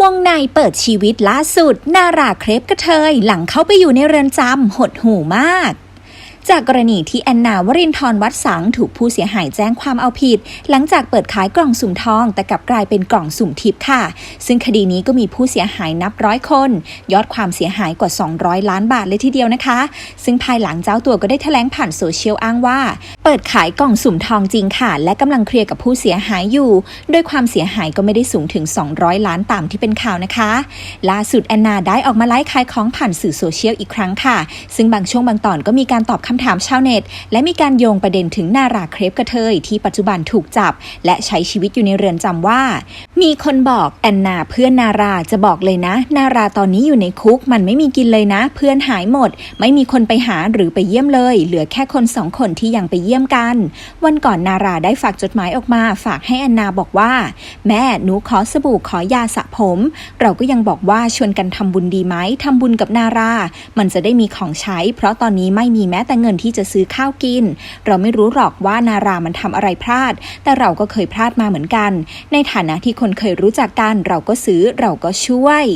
วงในเปิดชีวิตล่าสุด นาราเครปกระเทย หลังเข้าไปอยู่ในเรือนจำหดหูมาก จากกรณีที่แอนนาวรินทร์วัดสังถูกผู้เสียหายแจ้งความเอาผิด หลังจากเปิดขายกล่องสุ่มทอง แต่กลับกลายเป็นกล่องสุ่มทิพย์ค่ะ ซึ่งคดีนี้ก็มีผู้เสียหายนับร้อยคน ยอดความเสียหายกว่า 200 ล้านบาทเลยทีเดียวนะคะ ซึ่งภายหลังเจ้าตัวก็ได้แถลงผ่านโซเชียลอ้างว่า เปิดขายกล่องสุ่มทองจริงค่ะ และกำลังเคลียร์กับผู้เสียหายอยู่ โดยความเสียหายก็ไม่ได้สูงถึง 200 ล้านตามที่เป็นข่าวนะคะ ล่าสุดแอนนาได้ออกมาไลฟ์ขายของผ่านสื่อโซเชียลอีกครั้งค่ะ ซึ่งบางช่วงบางตอนก็มีการตอบคำถามชาวเน็ต และมีการโยงประเด็นถึงนาราเครปกระเทยที่ปัจจุบันถูกจับ และใช้ชีวิตอยู่ในเรือนจำว่า มีคนบอกแอนนาเพื่อนนาราจะบอกเลยนะ นาราตอนนี้อยู่ในคุกมันไม่มีกินเลยนะ เพื่อนหายหมด ไม่มีคนไปหาหรือไปเยี่ยมเลย เหลือแค่คนสองคนที่ยังไปเยี่ยมกัน วันก่อนนาราได้ฝากจดหมายออกมา ฝากให้แอนนาบอกว่า แม่หนูขอสบู่ขอยาสระผม เราก็ยังบอกว่าชวนกันทำบุญดีไหมทำบุญกับนารา มันจะได้มีของใช้ เพราะตอนนี้ไม่มีแม้แต่เงินที่จะซื้อข้าวกิน เราไม่รู้หรอกว่านารามันทำอะไรพลาด แต่เราก็เคยพลาดมาเหมือนกัน ในฐานะที่คนคนเคยรู้จักกันเราก็ซื้อเราก็ช่วย